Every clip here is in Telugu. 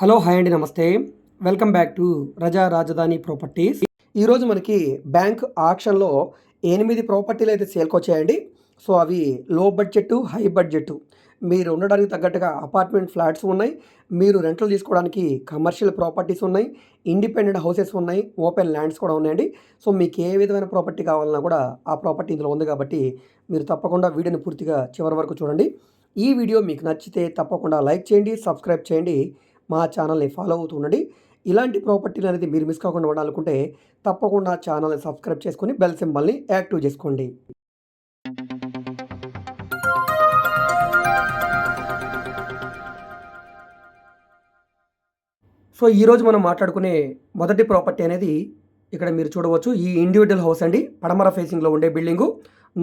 హలో హాయ్ అండి నమస్తే. వెల్కమ్ బ్యాక్ టు రజా రాజధాని ప్రాపర్టీస్. ఈరోజు మనకి బ్యాంక్ ఆక్షన్లో ఎనిమిది ప్రాపర్టీలు అయితే సేల్కి వచ్చాయండి సో అవి లో బడ్జెట్ హై బడ్జెట్ మీరు ఉండడానికి తగ్గట్టుగా అపార్ట్మెంట్ ఫ్లాట్స్ ఉన్నాయి. మీరు రెంట్లు తీసుకోవడానికి కమర్షియల్ ప్రాపర్టీస్ ఉన్నాయి. ఇండిపెండెంట్ హౌసెస్ ఉన్నాయి. ఓపెన్ ల్యాండ్స్ కూడా ఉన్నాయండి. సో మీకు ఏ విధమైన ప్రాపర్టీ కావాలన్నా కూడా ఆ ప్రాపర్టీ ఇందులో ఉంది కాబట్టి మీరు తప్పకుండా వీడియోని పూర్తిగా చివరి వరకు చూడండి. ఈ వీడియో మీకు నచ్చితే తప్పకుండా లైక్ చేయండి సబ్స్క్రైబ్ చేయండి. మా ఛానల్ని ఫాలో అవుతూ ఉండండి. ఇలాంటి ప్రాపర్టీలు అనేది మీరు మిస్ కాకుండా ఉండాలనుకుంటే తప్పకుండా ఛానల్ని సబ్స్క్రైబ్ చేసుకొని బెల్ సింబల్ని యాక్టివ్ చేసుకోండి. సో ఈరోజు మనం మాట్లాడుకునే మొదటి ప్రాపర్టీ అనేది ఇక్కడ మీరు చూడవచ్చు. ఈ ఇండివిజువల్ హౌస్ అండి. పడమర ఫేసింగ్లో ఉండే బిల్డింగు.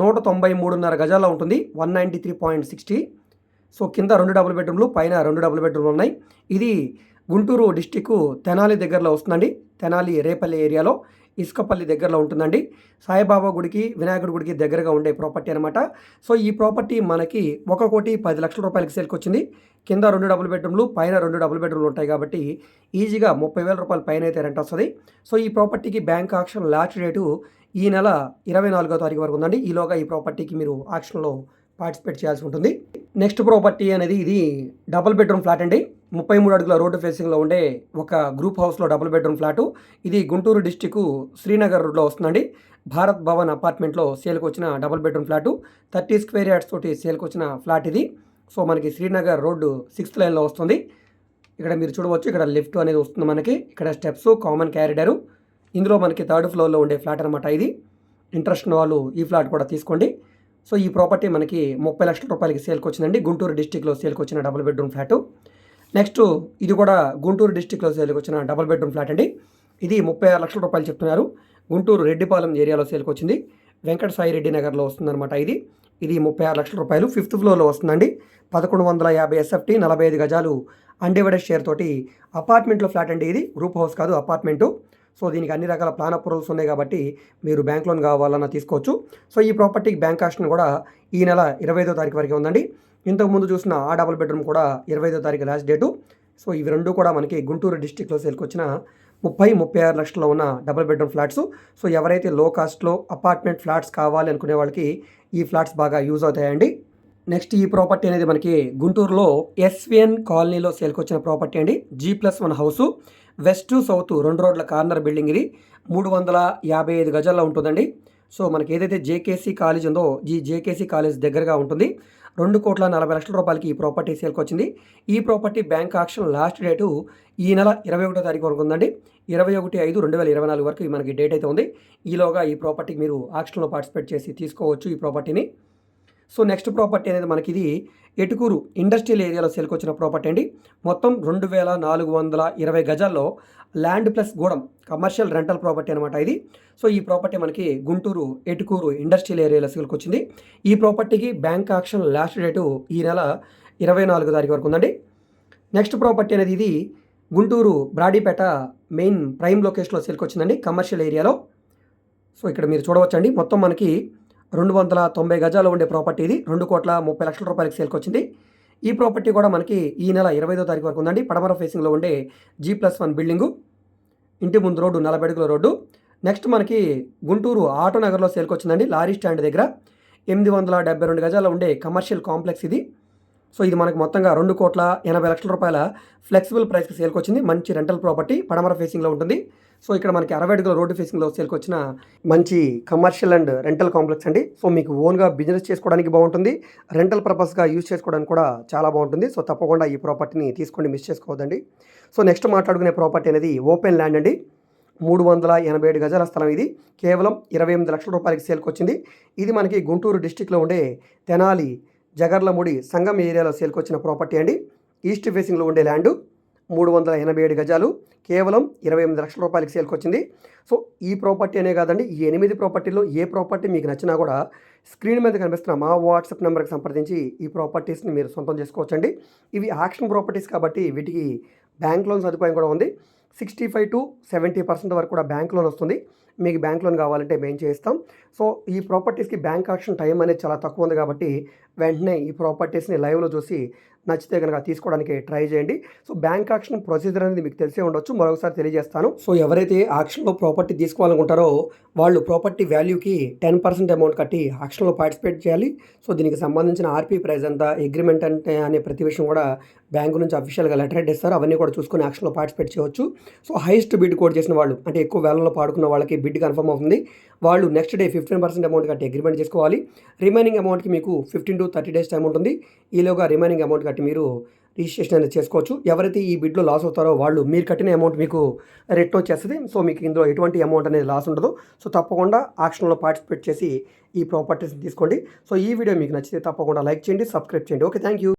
నూట తొంభై మూడున్నర గజాల్లో ఉంటుంది. One ninety three point sixty. So కింద రెండు డబుల్ బెడ్రూమ్లు పైన రెండు డబుల్ బెడ్రూమ్లు ఉన్నాయి. ఇది గుంటూరు డిస్టిక్ తెనాలి దగ్గరలో వస్తుందండి. తెనాలి రేపల్లి ఏరియాలో ఇసుకపల్లి దగ్గరలో ఉంటుందండి. సాయిబాబా గుడికి వినాయకుడి గుడికి దగ్గరగా ఉండే ప్రాపర్టీ అనమాట సో ఈ ప్రాపర్టీ మనకి ఒక కోటి పది లక్షల రూపాయలకి సేల్కి వచ్చింది కింద రెండు డబుల్ బెడ్రూమ్లు పైన రెండు డబుల్ బెడ్రూమ్లు ఉంటాయి కాబట్టి ఈజీగా ముప్పై వేల రూపాయల పైన అయితే రెంట్ వస్తుంది. సో ఈ ప్రాపర్టీకి బ్యాంక్ ఆక్షన్ లాస్ట్ డేటు ఈ నెల ఇరవై నాలుగో తారీఖు వరకు ఉందండి. ఈలోగా ఈ ప్రాపర్టీకి మీరు ఆక్షన్లో పార్టిసిపేట్ చేయాల్సి ఉంటుంది. నెక్స్ట్ ప్రాపర్టీ అనేది ఇది డబుల్ బెడ్రూమ్ ఫ్లాట్ అండి. ముప్పై మూడు అడుగుల రోడ్డు ఫేసింగ్లో ఉండే ఒక గ్రూప్ హౌస్లో డబుల్ బెడ్రూమ్ ఫ్లాటు. ఇది గుంటూరు డిస్టిక్ శ్రీనగర్ రోడ్లో వస్తుందండి. భారత్ భవన్ అపార్ట్మెంట్లో సేల్కి వచ్చిన double bedroom flat. Thirty square yards తోటి సేల్కి వచ్చిన ఫ్లాట్ ఇది. సో మనకి శ్రీనగర్ రోడ్డు సిక్స్త్ లైన్లో వస్తుంది. ఇక్కడ మీరు చూడవచ్చు ఇక్కడ లిఫ్ట్ అనేది వస్తుంది మనకి. ఇక్కడ స్టెప్స్ కామన్ క్యారిడరు. ఇందులో మనకి థర్డ్ ఫ్లోర్లో ఉండే ఫ్లాట్ అనమాట ఇది. ఇంట్రెస్ట్ ఉన్న వాళ్ళు ఈ ఫ్లాట్ కూడా తీసుకోండి. సో ఈ ప్రాపర్టీ మనకి ముప్పై లక్షల రూపాయలకి సేల్కి వచ్చిందండి. గుంటూరు డిస్టిక్లో సేల్కి వచ్చిన డబుల్ బెడ్రూమ్ ఫ్లాటు. నెక్స్ట్ ఇది కూడా గుంటూరు డిస్టిక్లో సేల్కి వచ్చిన డబుల్ బెడ్రూమ్ ఫ్లాట్ అండి. ఇది ముప్పై ఆరు లక్షల రూపాయలు చెప్తున్నారు. గుంటూరు రెడ్డిపాలెం ఏరియాలో సేల్కి వచ్చింది. వెంకట సాయి రెడ్డి నగర్లో వస్తుందన్నమాట ఇది. ఇది ముప్పై ఆరు లక్షల రూపాయలు. ఫిఫ్త్ ఫ్లోర్లో వస్తుందండి. పదకొండు వందల యాభై ఎస్ఎఫ్టీ నలభై ఐదు గజాలు అన్డివైడెడ్ షేర్ తోటి అపార్ట్మెంట్లో ఫ్లాట్ అండి ఇది. గ్రూప్ హౌస్ కాదు అపార్ట్మెంటు. సో దీనికి అన్ని రకాల ప్లాన్ అప్రూవల్స్ ఉన్నాయి కాబట్టి మీరు బ్యాంక్ లోన్ కావాలన్నా తీసుకోవచ్చు. సో ఈ ప్రాపర్టీకి బ్యాంక్ ఆక్షన్ కూడా ఈ నెల ఇరవై ఐదో తారీఖు వరకు ఉందండి. ఇంతకుముందు చూసిన ఆ డబుల్ బెడ్రూమ్ కూడా ఇరవై ఐదో తారీఖు లాస్ట్ డేటు. సో ఇవి రెండు కూడా మనకి గుంటూరు డిస్టిక్లో సేల్కి వచ్చిన ముప్పై ముప్పై ఆరు లక్షల్లో ఉన్న డబుల్ బెడ్రూమ్ ఫ్లాట్స్. సో ఎవరైతే లో కాస్ట్లో అపార్ట్మెంట్ ఫ్లాట్స్ కావాలి అనుకునే వాళ్ళకి ఈ ఫ్లాట్స్ బాగా యూజ్ అవుతాయండి. నెక్స్ట్ ఈ ప్రాపర్టీ అనేది మనకి గుంటూరులో ఎస్విఎన్ కాలనీలో సేల్కి వచ్చిన ప్రాపర్టీ అండి. G plus one house. West south రెండు రోడ్ల కార్నర్ బిల్డింగ్ ఇది. మూడు వందల యాభై ఐదు గజాల్లో ఉంటుందండి. సో మనకి ఏదైతే జేకేసీ కాలేజ్ ఉందో ఈ జేకేసీ కాలేజ్ దగ్గరగా ఉంటుంది. రెండు కోట్ల నలభై లక్షల రూపాయలకి ఈ ప్రాపర్టీ సేల్కి వచ్చింది ఈ property bank auction last date ఈ నెల ఇరవై ఒకటో తారీఖు వరకు ఉందండి. ఇరవై ఒకటి ఐదు రెండు వేల ఇరవై నాలుగు వరకు మనకి డేట్ అయితే ఉంది. ఈలోగా ఈ ప్రాపర్టీకి మీరు ఆక్షన్లో పార్టిసిపేట్ చేసి తీసుకోవచ్చు ఈ ప్రాపర్టీని. సో నెక్స్ట్ ప్రాపర్టీ అనేది మనకి ఇది ఎటుకూరు ఇండస్ట్రియల్ ఏరియాలో సేల్కి వచ్చిన ప్రాపర్టీ అండి. మొత్తం రెండు వేల నాలుగు వందల ఇరవై గజాల్లో land plus Gudem commercial rental property అనమాట ఇది. సో ఈ ప్రాపర్టీ మనకి గుంటూరు ఎటుకూరు ఇండస్ట్రియల్ ఏరియాలో సేల్కి వచ్చింది ఈ ప్రాపర్టీకి బ్యాంక్ ఆక్షన్ లాస్ట్ డేటు ఈ నెల ఇరవై నాలుగు తారీఖు వరకు ఉందండి. నెక్స్ట్ ప్రాపర్టీ అనేది ఇది గుంటూరు బ్రాడీపేట మెయిన్ ప్రైమ్ లొకేషన్లో సేల్కి వచ్చిందండి కమర్షియల్ ఏరియాలో. సో ఇక్కడ మీరు చూడవచ్చండి. మొత్తం మనకి రెండు వందల తొంభై గజాలు ఉండే ప్రాపర్టీ ఇది. రెండు కోట్ల ముప్పై లక్షల రూపాయలకి సేల్కి వచ్చింది. ఈ ప్రాపర్టీ కూడా మనకి ఈ నెల ఇరవైదో తారీఖు వరకు ఉందండి. పడమర ఫేసింగ్లో ఉండే జీ ప్లస్ వన్ బిల్డింగు. ఇంటి ముందు రోడ్డు నలభై అడుగుల రోడ్డు. నెక్స్ట్ మనకి గుంటూరు ఆటో నగర్లో సేల్కి వచ్చిందండి. లారీ స్టాండ్ దగ్గర. ఎనిమిది వందల డెబ్బై రెండు గజాలు ఉండే కమర్షియల్ కాంప్లెక్స్ ఇది. సో ఇది మనకు మొత్తంగా రెండు కోట్ల ఎనభై లక్షల రూపాయల ఫ్లెక్సిబుల్ ప్రైస్కి సేల్కి వచ్చింది మంచి రెంటల్ ప్రాపర్టీ పడమర ఫేసింగ్లో ఉంటుంది. సో ఇక్కడ మనకి అరవై అడుగుల రోడ్డు ఫేసింగ్లో సేల్కి వచ్చిన మంచి కమర్షియల్ అండ్ రెంటల్ కాంప్లెక్స్ అండి. సో మీకు ఓన్గా బిజినెస్ చేసుకోవడానికి బాగుంటుంది. రెంటల్ పర్పస్గా యూజ్ చేసుకోవడానికి కూడా చాలా బాగుంటుంది. సో తప్పకుండా ఈ ప్రాపర్టీని తీసుకోండి మిస్ చేసుకోవద్దండి. సో నెక్స్ట్ మాట్లాడుకునే ప్రాపర్టీ అనేది ఓపెన్ ల్యాండ్ అండి. మూడు వందల ఎనభై ఏడు గజాల స్థలం ఇది. కేవలం ఇరవై ఎనిమిది లక్షల రూపాయలకి సేల్కి వచ్చింది ఇది మనకి గుంటూరు డిస్టిక్లో ఉండే తెనాలి జగర్లముడి సంగం ఏరియాలో సేల్కొచ్చిన ప్రాపర్టీ అండి. ఈస్ట్ ఫేసింగ్లో ఉండే ల్యాండు మూడు వందల ఎనభై ఏడు గజాలు కేవలం ఇరవై ఎనిమిది లక్షల రూపాయలకి సేల్కొచ్చింది. సో ఈ ప్రాపర్టీ అనే కాదండి ఈ ఎనిమిది ప్రాపర్టీలో ఏ ప్రాపర్టీ మీకు నచ్చినా కూడా స్క్రీన్ మీద కనిపిస్తున్న మా వాట్సాప్ నెంబర్కి సంప్రదించి ఈ ప్రాపర్టీస్ని మీరు సొంతం చేసుకోవచ్చండి. ఇవి యాక్షన్ ప్రాపర్టీస్ కాబట్టి వీటికి బ్యాంక్ లోన్ సదుపాయం కూడా ఉంది. Sixty five to seventy percent వరకు కూడా బ్యాంక్ లోన్ వస్తుంది. మీకు బ్యాంక్ లోన్ కావాలంటే మేము చేస్తాం. సో ఈ ప్రాపర్టీస్కి బ్యాంక్ ఆక్షన్ టైం అనేది చాలా తక్కువ ఉంది కాబట్టి వెంటనే ఈ ప్రాపర్టీస్ని లైవ్లో చూసి నచ్చితే కనుక తీసుకోవడానికి ట్రై చేయండి. సో బ్యాంక్ ఆక్షన్ ప్రొసీజర్ అనేది మీకు తెలిసే ఉండొచ్చు. మరొకసారి తెలియజేస్తాను. సో ఎవరైతే ఆక్షన్లో ప్రాపర్టీ తీసుకోవాలనుకుంటారో వాళ్ళు ప్రాపర్టీ వాల్యూకి టెన్ పర్సెంట్ అమౌంట్ కట్టి ఆక్షన్లో పార్టిసిపేట్ చేయాలి. సో దీనికి సంబంధించిన ఆర్పీ ప్రైస్ ఎంత అగ్రిమెంట్ అంటే అనే ప్రతి విషయం కూడా బ్యాంకు నుంచి అఫీషియల్గా లెటర్ హెడ్ ఇస్తారు. అవన్నీ కూడా చూసుకొని యాక్షన్లో పార్టిసిపేట్ చేయవచ్చు. సో హైయెస్ట్ బిడ్ కోడ్ చేసిన వాళ్ళు అంటే ఎక్కువ వేలలో పాడుకున్న వాళ్ళకి బిడ్ కన్ఫర్మ్ అవుతుంది. వాళ్ళు next day fifteen percent amount కట్టి అగ్రిమెంట్ చేసుకోవాలి. రిమైనింగ్ అమౌంట్కి మీకు fifteen to thirty days time ఉంటుంది. ఈలోగా రిమైనింగ్ అమౌంట్ కట్టి మీరు రిజిస్ట్రేషన్ అనేది చేసుకోవచ్చు. ఎవరైతే ఈ బిడ్లో లాస్ అవుతారో వాళ్ళు మీరు కట్టిన అమౌంట్ మీకు రిటర్న్ వచ్చేస్తుంది సో మీకు ఇందులో ఎటువంటి అమౌంట్ అనేది లాస్ ఉండదు. సో తప్పకుండా ఆక్షన్లో పార్టిసిపేట్ చేసి ఈ ప్రాపర్టీస్ని తీసుకోండి. సో ఈ వీడియో మీకు నచ్చితే తప్పకుండా లైక్ చేయండి సబ్స్క్రైబ్ చేయండి. Okay thank you